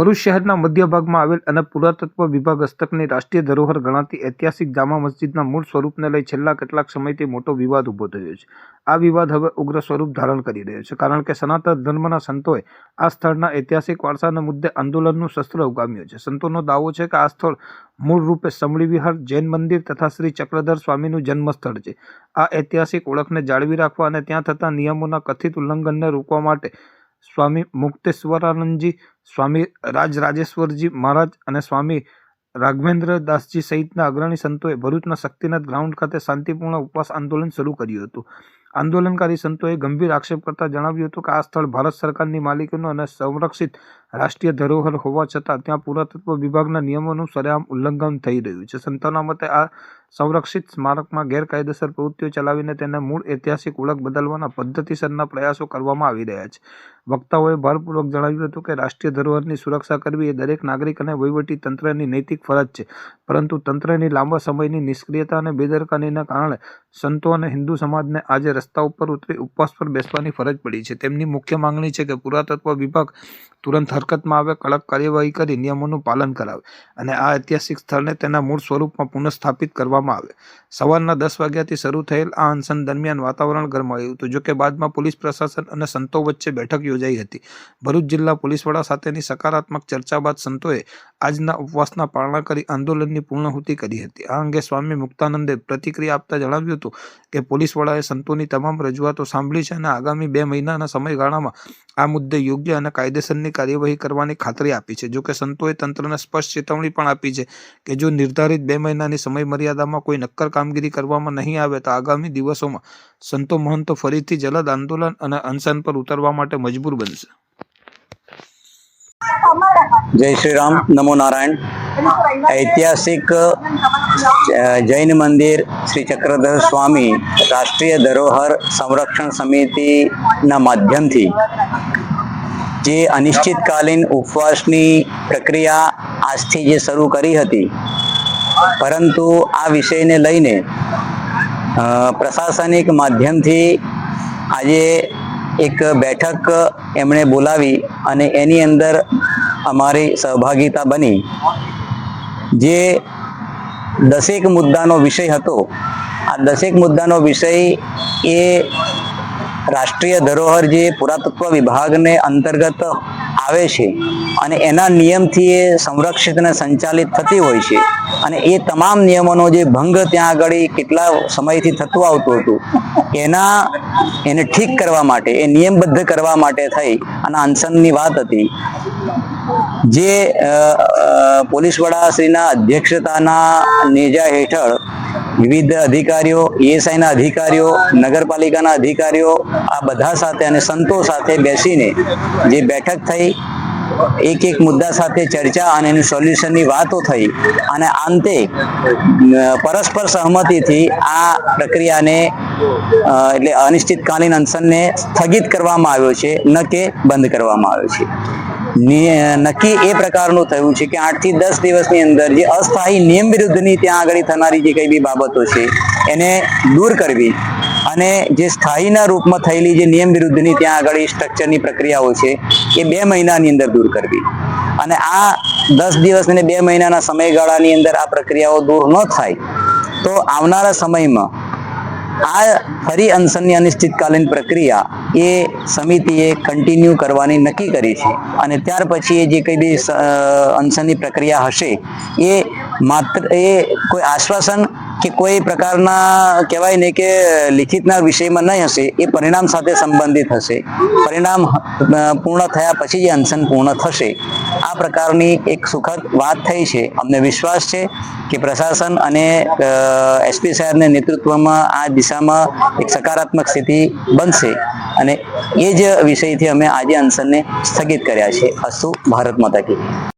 ભરૂચ શહેરના મધ્ય ભાગમાં આવેલ અને પુરાતત્વ વિભાગ હસ્તકની રાષ્ટ્રીય ધરોહર ગણાતી ઐતિહાસિક જામા મસ્જિદના મૂળ સ્વરૂપને લઈ છેલ્લા કેટલાક સમયથી મોટો વિવાદ ઊભો થયો છે. આ વિવાદ હવે ઉગ્ર સ્વરૂપ ધારણ કરી રહ્યો છે, કારણ કે સનાતન ધર્મના સંતોએ આ સ્થળના ઐતિહાસિક વારસાના મુદ્દે આંદોલનનું શસ્ત્ર ઉગામ્યું છે. સંતોનો દાવો છે કે આ સ્થળ મૂળ રૂપે સમળી વિહાર, જૈન મંદિર તથા શ્રી ચક્રધર સ્વામીનું જન્મસ્થળ છે. આ ઐતિહાસિક ઓળખને જાળવી રાખવા અને ત્યાં થતા નિયમોના કથિત ઉલ્લંઘનને રોકવા માટે સ્વામી મુક્તેશ્વરાનંદજી, સ્વામી રાજરાજેશ્વરજી મહારાજ અને સ્વામી રાઘવેન્દ્ર દાસજી સહિતના અગ્રણી સંતોએ ભરૂચના શક્તિનાથ ગ્રાઉન્ડ ખાતે શાંતિપૂર્ણ ઉપવાસ આંદોલન શરૂ કર્યું હતું. આંદોલનકારી સંતોએ ગંભીર આક્ષેપ કરતા જણાવ્યું હતું કે આ સ્થળ ભારત સરકારની માલિકીનું અને સંરક્ષિત રાષ્ટ્રીય ધરોહર હોવા છતાં ત્યાં પુરાતત્વ વિભાગના નિયમોનું સરેઆમ ઉલ્લંઘન થઈ રહ્યું છે. સંતોના મતે આ સંરક્ષિત સ્મારકમાં ગેરકાયદેસર પ્રવૃત્તિઓ ચલાવીને તેને મૂળ ઐતિહાસિક ઓળખ બદલવાના પદ્ધતિસરના પ્રયાસો કરવામાં આવી રહ્યા છે. વક્તાઓએ ભારપૂર્વક જણાવ્યું હતું કે રાષ્ટ્રીય ધરોહરની સુરક્ષા કરવી એ દરેક નાગરિક અને તંત્રની નૈતિક ફરજ છે. પરંતુ તંત્રની લાંબા સમયની નિષ્ક્રિયતા અને બેદરકારીના કારણે સંતો અને હિન્દુ સમાજને આજે રસ્તા ઉપર ઉતરી ઉપવાસ પર બેસવાની ફરજ પડી છે. તેમની મુખ્ય માંગણી છે કે પુરાતત્વ વિભાગ તુરંત હરકતમાં આવે, કડક કાર્યવાહી કરી, નિયમોનું પાલન કરાવે અને આ ઐતિહાસિક સ્થળને તેના મૂળ સ્વરૂપમાં પુનઃસ્થાપિત કરવામાં આવે. સવારના દસ વાગ્યાથી શરૂ થયેલ આ અનશન દરમિયાન વાતાવરણ ગરમાયું હતું. જોકે બાદમાં પોલીસ પ્રશાસન અને સંતો વચ્ચે બેઠક યોજાઈ હતી. ભરૂચ જિલ્લા પોલીસ વડા સાથેની સકારાત્મક ચર્ચા બાદ સંતોએ આજના ઉપવાસના પાળના કરી આંદોલનની પૂર્ણાહુતિ કરી હતી. આ અંગે સ્વામી મુક્તાનંદે પ્રતિક્રિયા આપતા જણાવ્યું હતું કે, પોલીસ વડાએ સંતોની તમામ રજૂઆતો સાંભળી છે અને આગામી બે મહિનાના સમયગાળામાં આ મુદ્દે યોગ્ય અને કાયદેસરની કાર્યવાહી કરવાની ખાતરી આપી છે. જોકે સંતોએ તંત્રને સ્પષ્ટ ચેતવણી પણ આપી છે કે, જો નિર્ધારિત બે મહિનાની સમય મર્યાદામાં કોઈ નક્કર કામગીરી કરવામાં નહીં આવે તો આગામી દિવસોમાં સંતો મહંતો ફરીથી જલદ આંદોલન અને અનશન પર ઉતરવા માટે મજબૂર બનશે. જય શ્રી રામ, નમો નારાયણ. ઐતિહાસિક જૈન મંદિર શ્રી ચક્રધર સ્વામી રાષ્ટ્રીય ધરોહર સંરક્ષણ સમિતિના માધ્યમથી જે અનિશ્ચિતકાલીન ઉપવાસની પ્રક્રિયા આજથી જે શરૂ કરી હતી, પરંતુ આ વિષયને લઈને પ્રશાસનિક માધ્યમથી આજે એક બેઠક એમણે બોલાવી અને એની અંદર અમારી સહભાગિતા બની. જે દસેક મુદ્દાનો વિષય હતો. આ દસેક મુદ્દાનો વિષય એ રાષ્ટ્રીય ધરોહર જે પુરાતત્વ વિભાગને અંતર્ગત આવે છે અને એના નિયમથી એ સંરક્ષિત અને સંચાલિત થતી હોય છે અને એ તમામ નિયમોનો જે ભંગ ત્યાં આગળ કેટલા સમયથી થતું આવતું હતું, એના એને ઠીક કરવા માટે, એ નિયમબદ્ધ કરવા માટે થઈ અને અનશનની વાત હતી. જે પોલીસ વડા શ્રીના અધ્યક્ષતાના નેજા હેઠળ વિવિધ અધિકારીઓ એએસઆઈના અધિકારીઓ, નગરપાલિકાના અધિકારીઓ, આ બધા સાથે અને સંતો સાથે બેસીને જે બેઠક થઈ, એક એક મુદ્દા સાથે ચર્ચા અને એનું સોલ્યુશનની વાતો થઈ અને અંતે પરસ્પર સહમતિથી આ પ્રક્રિયાને એટલે અનિશ્ચિતકાલીન અનશનને સ્થગિત કરવામાં આવ્યો છે, ન કે બંધ કરવામાં આવ્યો છે. નક્કી એ પ્રકારનું થયું છે કે આઠથી દસ દિવસની અંદર જે અસ્થાયી નિયમ વિરુદ્ધની ત્યાં આગળ થનારી જે કઈ બી બાબતો છે, એને દૂર કરવી અને જે સ્થાયીના રૂપમાં થયેલી જે નિયમ વિરુદ્ધની ત્યાં આગળ સ્ટ્રક્ચરની પ્રક્રિયાઓ છે, એ બે મહિનાની અંદર દૂર કરવી. અને આ દસ દિવસ અને બે મહિનાના સમયગાળાની અંદર આ પ્રક્રિયાઓ દૂર ન થાય, તો આવનારા સમયમાં આ ફરી અનશનની અનિશ્ચિતકાલીન પ્રક્રિયા એ સમિતિએ કન્ટિન્યુ કરવાની નક્કી કરી છે. અને ત્યાર પછી એ જે કંઈ બી અંશનની પ્રક્રિયા હશે, એ માત્ર, એ કોઈ આશ્વાસન કે કોઈ પ્રકારના કહેવાય ને કે લિખિતના વિષયમાં નહીં હશે, એ પરિણામ સાથે સંબંધિત હશે. પરિણામ પૂર્ણ થયા પછી જે અનશન પૂર્ણ થશે. આ પ્રકારની એક સુખદ વાત થઈ છે. અમને વિશ્વાસ છે કે પ્રશાસન અને એસપી સાહેબને નેતૃત્વમાં આ દિશામાં એક સકારાત્મક સ્થિતિ બનશે અને એ જ વિષયથી અમે આજે અનશનને સ્થગિત કર્યા છે અસ્તુ ભારત માતા કી.